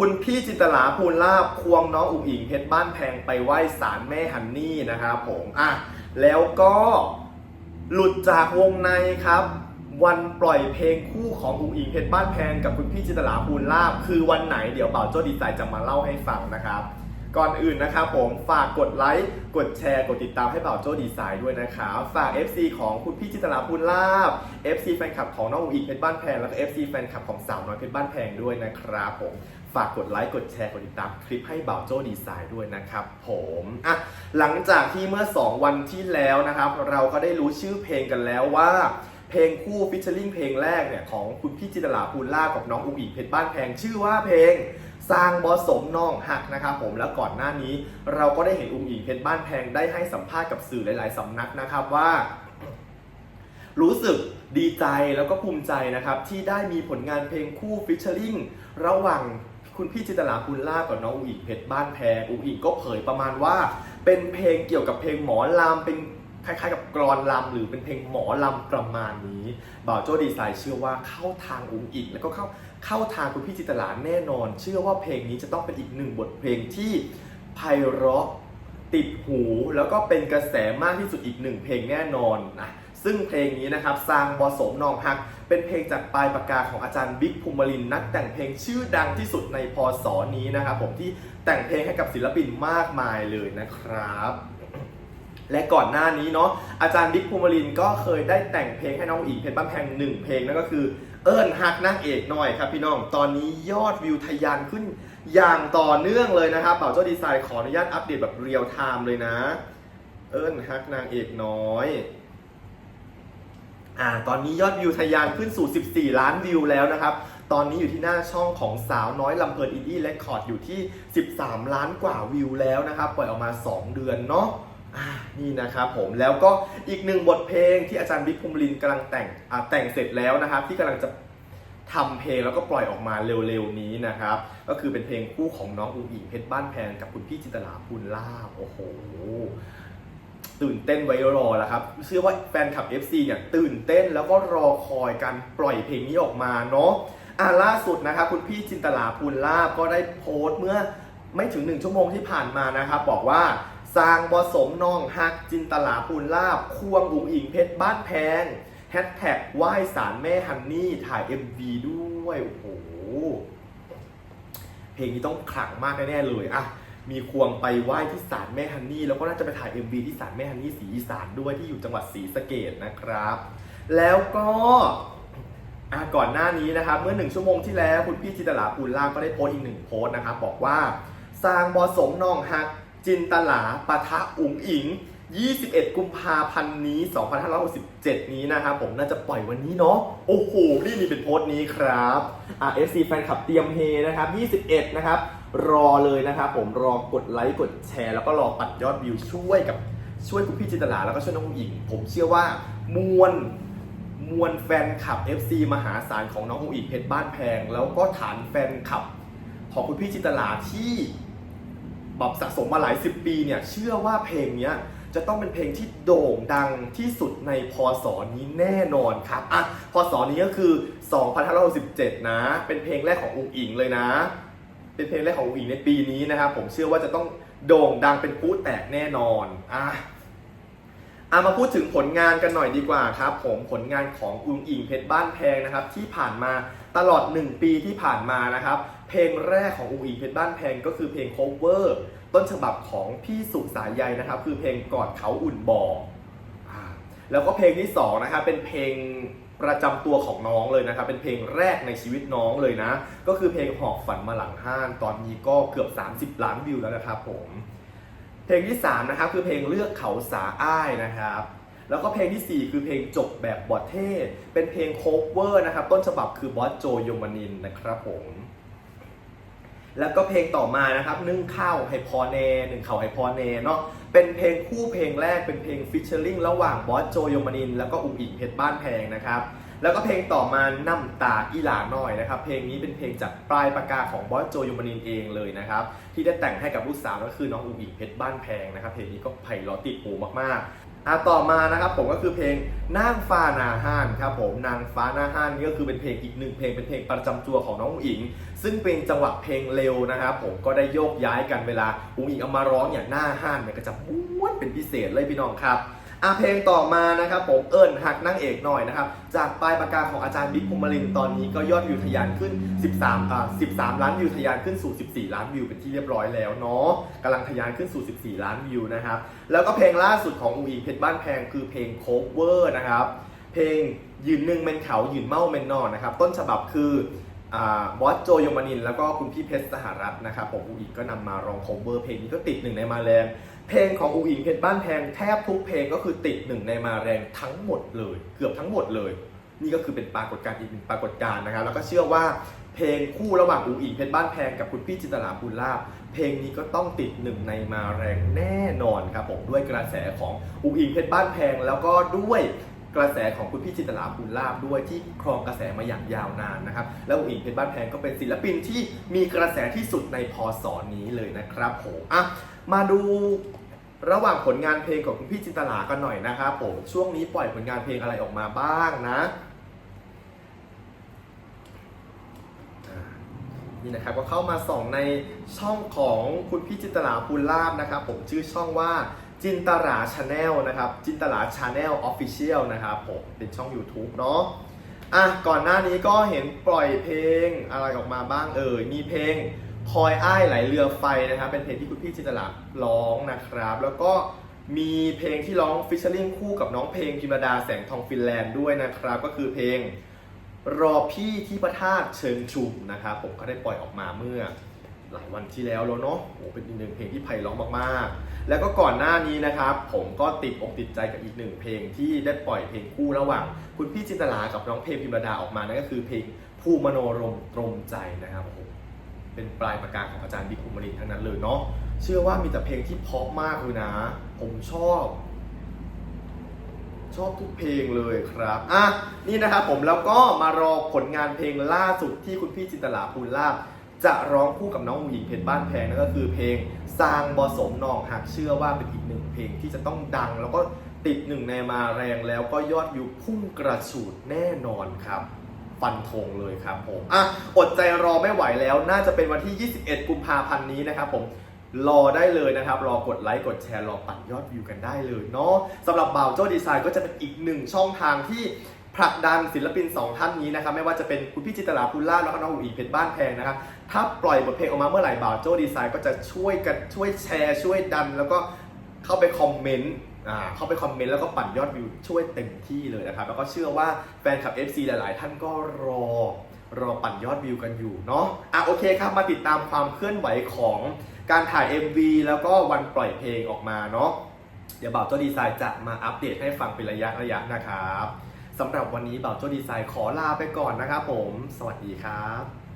คุณพี่จินตลาภูลาบควงน้องอุ๋งอิงเพชรบ้านแพงไปไหว้ศาลแม่ฮันนี่นะครับผมอะแล้วก็หลุดจากวงในครับ วันปล่อยเพลงคู่ของอุ๋งอิงเพชรบ้านแพงกับคุณพี่จินตลาภูลาบคือวันไหนเดี๋ยวเป่าโจ้ดีไซน์จะมาเล่าให้ฟังนะครับ ก่อนอื่นนะครับผมฝากกดไลค์กดแชร์กดติดตามให้เป่าโจ้ดีไซน์ด้วยนะครับฝาก FC ของคุณพี่จินตลาภูลาบ FC แฟนคลับของน้องอุ๋งอิงเพชรบ้านแพงแล้วก็ FC แฟนคลับของสาวน้อยเพชรบ้านแพงด้วยนะครับผมากกดไลค์กดแชร์กดติดตามคลิปให้เบาโจ้ดีไซน์ด้วยนะครับผมอะหลังจากที่เมื่อ 2 วันที่แล้วนะครับ เราก็ได้รู้ชื่อเพลงกันแล้วว่าเพลงคู่ฟิชเชอร์ลิงเพลงแรกเนี่ยของคุณพี่จินตลาภูลล่ากับน้องอุ๋งอิงเพชรบ้านแพงชื่อว่าเพลงสร้างบอสมน้องหักนะครับผมแล้วก่อนหน้านี้ เราก็ได้เห็นอุ๋งอิงเพชรบ้านแพงได้ให้สัมภาษณ์กับสื่อหลาย ๆสำนักนะครับว่า รู้สึกดีใจแล้วก็ภูมิใจนะครับที่ได้มีผลงานเพลงคู่ฟิชเชอร์ลิงระหว่าง คุณพี่จินตลาภูลล่ากับน้องอุ๋งอิงเพชรบ้านแพงอุ๋งอิงก็เผยประมาณว่า เป็นเพลงเกี่ยวกับเพลงหมอลำเป็นคล้ายๆ กับกรอนลำหรือเป็นเพลงหมอลำประมาณนี้บ่าวโจ้ดีไซน์เชื่อว่าเข้าทางอุ๋งอิงแล้วก็เข้าเข้าทางคุณพี่จินตลาแน่นอน เชื่อว่าเพลงนี้จะต้องเป็นอีกหนึ่งบทเพลงที่ไพเราะติดหูแล้วก็เป็นกระแสมากที่สุดอีกหนึ่งเพลงแน่นอนนะ ซึ่งเพลงนี้นะครับสร้างบอสมนองฮัก เป็นเพลงจากปลายปากกาของอาจารย์บิ๊กภูมิลินนักแต่งเพลงชื่อดังที่สุดในพศนี้นะครับผมที่แต่งเพลงให้กับศิลปินมากมายเลยนะครับและก่อนหน้านี้เนาะอาจารย์บิ๊กภูมิลินก็เคยได้แต่งเพลงให้น้องอิงเพชรบ้านแพงหนึ่งเพลงนั่นก็คือเอิญฮักนางเอกหน่อยครับพี่น้อง ตอนนี้ยอดวิวทะยานขึ้นอย่างต่อเนื่องเลยนะครับเป่าเจ้าดีไซน์ขออนุญาตอัปเดตแบบเรียลไทม์เลยนะ เอิญฮักนางเอกน้อย อ่าตอนนี้ยอดวิวทะยานขึ้นสู่ 14 ล้านวิวแล้วนะครับ ตอนนี้อยู่ที่หน้าช่องของสาวน้อยลำเพลินอินดี้และคอร์ดอยู่ที่ 13 ล้านกว่าวิวแล้วนะครับ ปล่อยออกมา 2 เดือนเนาะนี่นะครับผมแล้วก็อีกหนึ่งบทเพลงที่อาจารย์บิ๊กภูมิลินกำลังแต่งแต่งเสร็จแล้วนะครับ ที่กำลังจะทำเพลงแล้วก็ปล่อยออกมาเร็วๆนี้นะครับ ก็คือเป็นเพลงคู่ของน้องอุ๋งอิงเพชรบ้านแพงกับคุณพี่จินตลาภูลลาภโอ้โห ตื่นเต้นไว้รอแล้วครับ เชื่อว่าแฟนคลับ FC เนี่ยตื่นเต้นแล้วก็รอคอยการปล่อยเพลงนี้ออกมาเนาะอ่าล่าสุดนะครับคุณพี่จินตลาภูลลาภก็ได้โพสต์เมื่อไม่ถึงหนึ่งชั่วโมงที่ผ่านมานะครับบอกว่าสร้างบอสมน้องฮักจินตลาภูลลาบควงอุ๋งอิงเพชรบ้านแพงแฮชแท็กไหว้สารแม่ฮันนี่ถ่าย MV ด้วย โอ้โห เพลงนี้ต้องขลังมากแน่ๆเลยอะ มีควงไปไหว้ที่ศาลแม่ฮันนี่ แล้วก็น่าจะไปถ่าย MV ที่ศาลแม่ฮันนี่ศรีอีสานด้วยที่อยู่จังหวัดศรีสะเกดนะครับ แล้วก็ก่อนหน้านี้นะครับ เมื่อหนึ่งชั่วโมงที่แล้วคุณพี่จินตลาภูลลาภก็ได้โพสต์อีกหนึ่งโพสต์นะครับ บอกว่าสร้างบอสมนองฮักจินตลาปะทะอุ๋งอิง 21 กุมภาพันธ์นี้ 2567 นี้นะครับผมน่าจะปล่อยวันนี้เนาะโอ้โหนี่นี่เป็นโพสต์นี้ครับอะ FC แฟนคลับเตรียมเฮนะครับ 21 นะครับ รอเลยนะครับผมรอกดไลค์กดแชร์ แล้วก็รอปัดยอดวิวช่วยกับช่วยคุณพี่จินตลาแล้วก็ช่วยน้องอุ๋งอิง ผมเชื่อว่ามวลมวลแฟนคลับ FC มหาศาลของน้องอุ๋งอิงเพชรบ้านแพง แล้วก็ฐานแฟนคลับ ของคุณพี่จินตลาที่แบบสะสมมาหลายสิบปีเนี่ยเชื่อว่าเพลงเนี้ยจะต้องเป็นเพลงที่โด่งดังที่สุดในพศนี้แน่นอนครับอะพศนี้ก็คือ 2567 นะ เป็นเพลงแรกของอุ๋งอิงเลยนะ เป็นเพลงแรกของอุ๋งอิงในปีนี้นะครับผมเชื่อว่าจะต้องโด่งดังเป็นปู๊แตกแน่นอนอะอามาพูดถึงผลงานกันหน่อยดีกว่าครับ ผมผลงานของอุงอิงเพชรบ้านแพงนะครับ ที่ผ่านมาตลอด 1 ปีที่ผ่านมานะครับ เพลงแรกของอุงอิงเพชรบ้านแพงก็คือเพลง cover ต้นฉบับของพี่สุสายใยนะครับ คือเพลงกอดเขาอุ่นบ่ออ่าแล้วก็เพลงที่2นะครับเป็นเพลง ประจำตัวของน้องเลยนะครับ เป็นเพลงแรกในชีวิตน้องเลยนะ ก็คือเพลงหอบฝันมาหลังห้านตอนนี้ก็เกือบ 30 ล้านวิวแล้วนะครับผม เพลงที่ 3 นะครับ คือเพลงเลือกเขาสาอ้ายนะครับแล้วก็เพลงทีสี่4 คือเพลงจบแบบบอดเท่เป็นเพลงโคเวอร์นะครับ ต้นฉบับคือบอสโจโยมานินนะครับผม แล้วก็เพลงต่อมานะครับนึ่งข้าวให้พอเนหนึ่งข้าวให้พอเนเนาะ เป็นเพลงคู่เพลงแรกเป็นเพลงฟิชเชอร์ลิงระหว่างบอสโจโยมานิน แล้วก็อุ๋งอิงเพชรบ้านแพงนะครับแล้วก็เพลงต่อมาน้ำตาอีหลาหน่อยนะครับ เพลงนี้เป็นเพลงจากปลายปากกาของบอสโจยมานินเองเลยนะครับที่ได้แต่งให้กับลูกสาวก็คือน้องอุ๋งอิงเพชรบ้านแพงนะครับเพลงนี้ก็ไพเราะติดหูมากๆ อะต่อมานะครับผมก็คือเพลงนางฟ้านาห้านครับผมนางฟ้านาห้านนี่ก็คือเป็นเพลงอีกหนึ่งเพลงเป็นเพลงประจำตัวของน้องอุ๋งอิง ซึ่งเป็นจังหวะเพลงเร็วนะครับผมก็ได้โยกย้ายกันเวลาอุ๋งอิงเอามาร้องอย่างหน้าห้านเนี่ยก็จะม้วนเป็นพิเศษเลยพี่น้องครับ อะเพลงต่อมานะครับผมเอิญหักนั่งเอกหน่อยนะครับ จากปลายปากกาของอาจารย์บิ๊กภูมิลินตอนนี้ก็ยอดวิวทะยานขึ้น 13อ่า13 ล้านวิวทะยานขึ้นสู่ 14 ล้านวิวเป็นที่เรียบร้อยแล้วเนาะกำลังทะยานขึ้นสู่ 14 ล้านวิวนะครับแล้วก็เพลงล่าสุดของอุ๋งอิงเพชรบ้านแพงคือเพลงโคเวอร์นะครับเพลงยืนหนึ่งเมนเขายืนเมาเมนนอนนะครับต้นฉบับคืออ่าบอสโจยมานิน แล้วก็คุณพี่เพชรสหรัฐนะครับผมอุ๋งอิงก็นำมาร้องโคเวอร์เพลงนี้ก็ติดหนึ่งในมาแรง เพลงของอุ๋อิงเพชรบ้านแพงแทบทุกเพลงก็คือติดหนึ่งในมาแรงทั้งหมดเลย เกือบทั้งหมดเลย นี่ก็คือเป็นปรากฏการณ์อีกหนึ่งปรากฏการณ์นะครับ แล้วก็เชื่อว่าเพลงคู่ระหว่างอุ๋อิงเพชรบ้านแพงกับคุณพี่จินตลาภูลาภเพลงนี้ก็ต้องติดหนึ่งในมาแรงแน่นอนครับผมด้วยกระแสของอุ๋อิงเพชรบ้านแพงแล้วก็ด้วยกระแสของคุณพี่จินตลาภูลาภด้วยที่ครองกระแสมาอย่างยาวนานนะครับ แล้วอุ๋งอิงเพชรบ้านแพงก็เป็นศิลปินที่มีกระแสที่สุดในพศนี้เลยนะครับผมอะมาดู ระหว่างผลงานเพลงของคุณพี่จินตลากันหน่อยนะครับผมช่วงนี้ปล่อยผลงานเพลงอะไรออกมาบ้างนะนี่นะครับก็เข้ามาส่องในช่องของคุณพี่จินตลาภูลาภนะครับ ผมชื่อช่องว่าจินตลาชาแนลนะครับจินตลาชาแนลออฟฟิเชียลนะครับผมเป็นช่อง YouTube เนาะอะก่อนหน้านี้ก็เห็นปล่อยเพลงอะไรออกมาบ้างเอ่ยมีเพลง คอยอ้ายไหลเรือไฟนะครับเป็นเพลงที่คุณพี่จินตลาร้องนะครับ แล้วก็มีเพลงที่ร้องฟิชเชอร์ลิงคู่กับน้องเพลงพิมดาแสงทองฟินแลนด์ด้วยนะครับ ก็คือเพลงรอพี่ที่พระธาตุเชิงชุมนะครับผมก็ได้ปล่อยออกมาเมื่อหลายวันที่แล้วแล้วเนาะโอ้เป็นอีกหนึ่งเพลงที่ไพเราะมากๆ แล้วก็ก่อนหน้านี้นะครับ ผมก็ติดอกติดใจกับอีกหนึ่งเพลงที่ได้ปล่อยเพลงคู่ระหว่าง คุณพี่จินตลากับน้องเพลงพิมดาออกมานั่นก็คือเพลงภูมโนรมตรมใจนะครับโอ้ เป็นปลายปากกาของอาจารย์บิ๊กอุมรินทั้งนั้นเลยเนาะเชื่อว่ามีแต่เพลงที่เพราะมากเลยนะ ผมชอบ ชอบทุกเพลงเลยครับอะนี่นะครับผมแล้วก็มารอผลงานเพลงล่าสุดที่คุณพี่จินตลาภูลาจะร้องคู่กับน้องหญิงเพชรบ้านแพงนั่นก็คือเพลงสร้างบอสมนองหักเชื่อว่าเป็นอีกหนึ่งเพลงที่จะต้องดัง แล้วก็ติดหนึ่งในมาแรงแล้วก็ยอดวิวพุ่งกระฉูดแน่นอนครับ ฟันธงเลยครับผมอะอดใจรอไม่ไหวแล้ว น่าจะเป็นวันที่ 21 กุมภาพันธ์นี้นะครับผมรอได้เลยนะครับ รอกดไลค์ กดแชร์ รอปั่นยอดวิวกันได้เลยเนาะสำหรับบ่าวโจ้ดีไซน์ก็จะเป็นอีกหนึ่งช่องทางที่ผลักดันศิลปิน 2 ท่านนี้นะครับ ไม่ว่าจะเป็นคุณพี่จิตลาภูล่าแล้วก็น้องอุ๋งอิงเพชรบ้านแพงนะครับ ถ้าปล่อยบทเพลงออกมาเมื่อไหร่บ่าวโจ้ดีไซน์ก็จะช่วยกันช่วยแชร์ ช่วยดัน แล้วก็เข้าไปคอมเมนต์ เข้าไปคอมเมนต์แล้วก็ปั่นยอดวิวช่วยเต็มที่เลยนะครับ แล้วก็เชื่อว่าแฟนคลับ FC หลาย ๆ ท่านก็รอรอปั่นยอดวิวกันอยู่เนาะอะโอเคครับ มาติดตามความเคลื่อนไหวของการถ่าย MV แล้วก็วันปล่อยเพลงออกมาเนาะเดี๋ยวบ่าวโจ้ดีไซน์จะมาอัปเดตให้ฟังเป็นระยะระยะนะครับสำหรับวันนี้บ่าวโจ้ดีไซน์ขอลาไปก่อนนะครับผม สวัสดีครับ